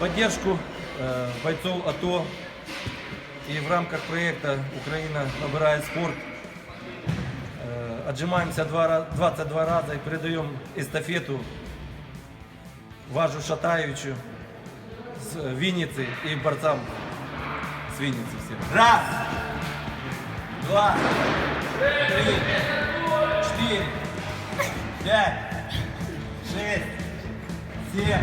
поддержку э, бойцов АТО и в рамках проекта «Украина набирает спорт» э, отжимаемся два ра- 22 раза и передаем эстафету Важу Шатаевичу с Винницы и борцам с Винницы всем. Раз, два, три, четыре, пять, шесть, семь,